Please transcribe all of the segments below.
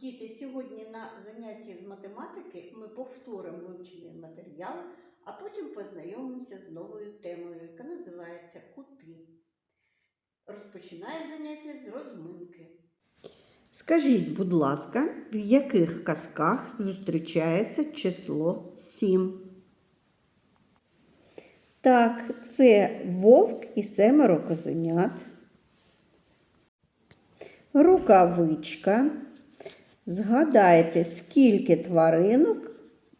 Діти, сьогодні на занятті з математики ми повторимо вивчений матеріал, а потім познайомимося з новою темою, яка називається кути. Розпочинаємо заняття з розминки. Скажіть, будь ласка, в яких казках зустрічається число 7? Так, це вовк і семеро козенят. Рукавичка. Згадайте, скільки тваринок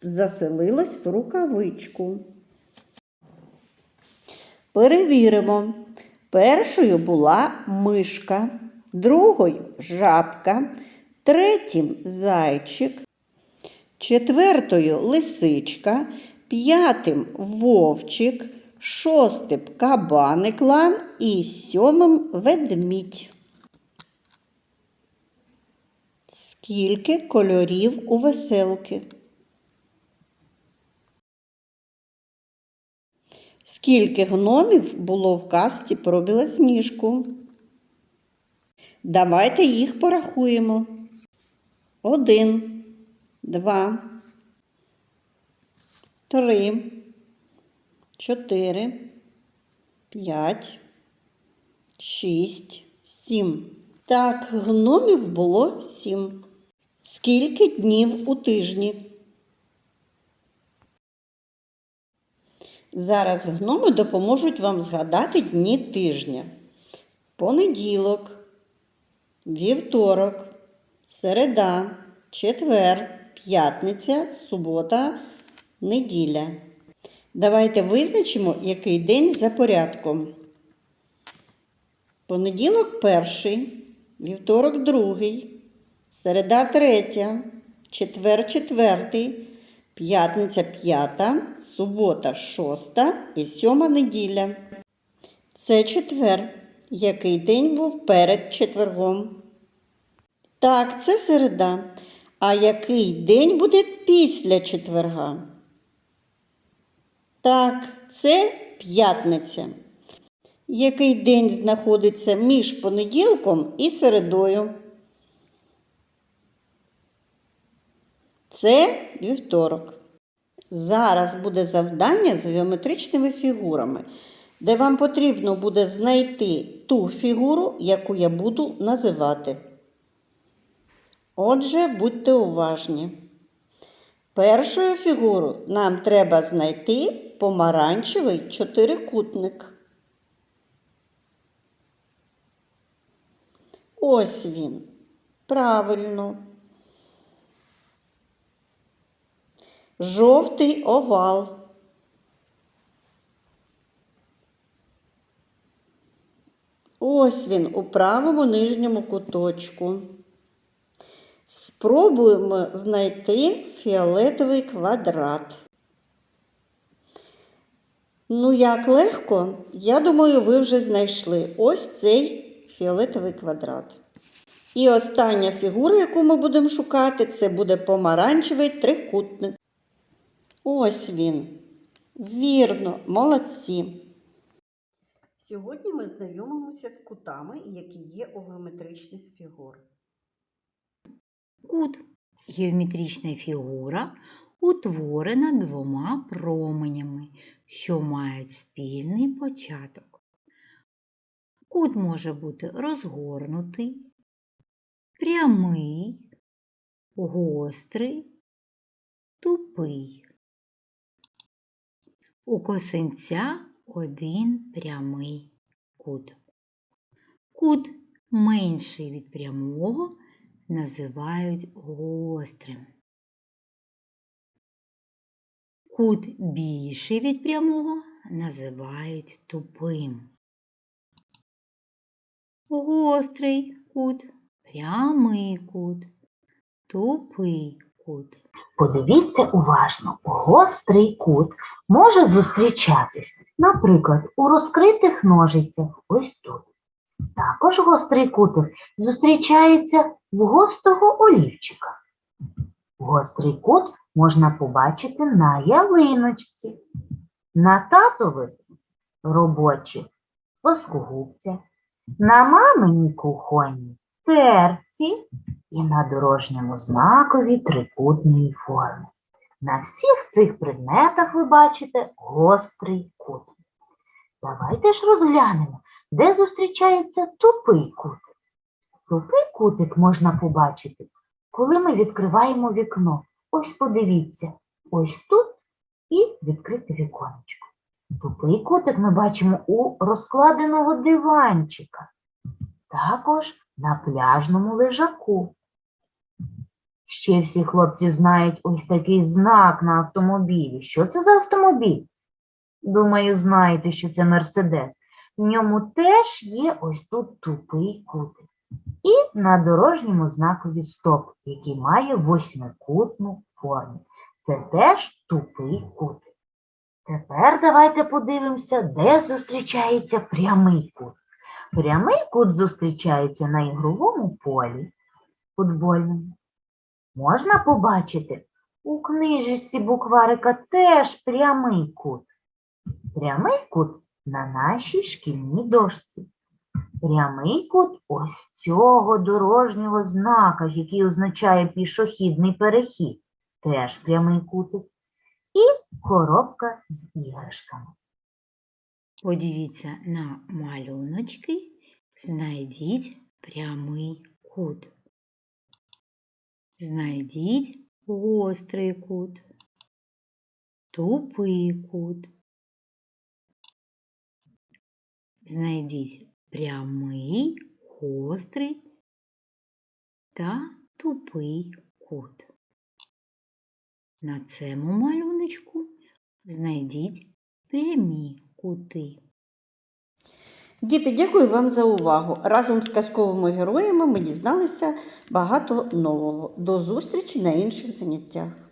заселилось в рукавичку. Перевіримо. Першою була мишка, другою жабка, третім зайчик, четвертою лисичка, п'ятим вовчик, шостим кабаник лан і сьомим ведмідь. Скільки кольорів у веселки? Скільки гномів було в казці про білосніжку? Давайте їх порахуємо. Один, два, три, чотири, п'ять, шість, сім. Так, гномів було сім. Скільки днів у тижні? Зараз гноми допоможуть вам згадати дні тижня. Понеділок, вівторок, середа, четвер, п'ятниця, субота, неділя. Давайте визначимо, який день за порядком. Понеділок перший, вівторок другий, середа третя, четвер четвертий, п'ятниця п'ята, субота шоста і сьома неділя. Це четвер. Який день був перед четвергом? Так, це середа. А який день буде після четверга? Так, це п'ятниця. Який день знаходиться між понеділком і середою? Це вівторок. Зараз буде завдання з геометричними фігурами, де вам потрібно буде знайти ту фігуру, яку я буду називати. Отже, будьте уважні. Першою фігуру нам треба знайти помаранчевий чотирикутник. Ось він. Правильно. Жовтий овал. Ось він у правому нижньому куточку. Спробуємо знайти фіолетовий квадрат. Ну, як легко, я думаю, ви вже знайшли ось цей фіолетовий квадрат. І остання фігура, яку ми будемо шукати, це буде помаранчевий трикутник. Ось він. Вірно, молодці. Сьогодні ми знайомимося з кутами, які є у геометричних фігур. Кут геометрична фігура утворена двома променями, що мають спільний початок. Кут може бути розгорнутий, прямий, гострий, тупий. У косинця один прямий кут. Кут менший від прямого називають гострим. Кут більший від прямого називають тупим. Гострий кут, прямий кут, тупий кут. Подивіться уважно, гострий кут може зустрічатися, наприклад, у розкритих ножицях ось тут. Також гострий кутик зустрічається в гострого олівчика. Гострий кут можна побачити на ялиночці, на татових робочих плоскогубцях, на маминій кухонній терці і на дорожньому знакові трикутної форми. На всіх цих предметах ви бачите гострий кут. Давайте ж розглянемо, де зустрічається тупий кут. Тупий кутик можна побачити, коли ми відкриваємо вікно. Ось подивіться, ось тут і відкрите віконечко. Тупий кутик ми бачимо у розкладеного диванчика, також на пляжному лежаку. Ще всі хлопці знають ось такий знак на автомобілі. Що це за автомобіль? Думаю, знаєте, що це Мерседес. В ньому теж є ось тут тупий кутик. І на дорожньому знакові стоп, який має восьмикутну форму. Це теж тупий кутик. Тепер давайте подивимося, де зустрічається прямий кут. Прямий кут зустрічається на ігровому полі футбольному. Можна побачити у книжечці букварика теж прямий кут. Прямий кут на нашій шкільній дошці. Прямий кут ось цього дорожнього знака, який означає пішохідний перехід. Теж прямий кутик. І коробка з іграшками. Подивіться на малюночки, знайдіть прямий кут. Знайдіть гострий кут, тупий кут. Знайдіть прямий, гострий та тупий кут. На цьому малюночку знайдіть прямі кути. Діти, дякую вам за увагу. Разом з казковими героями ми дізналися багато нового. До зустрічі на інших заняттях.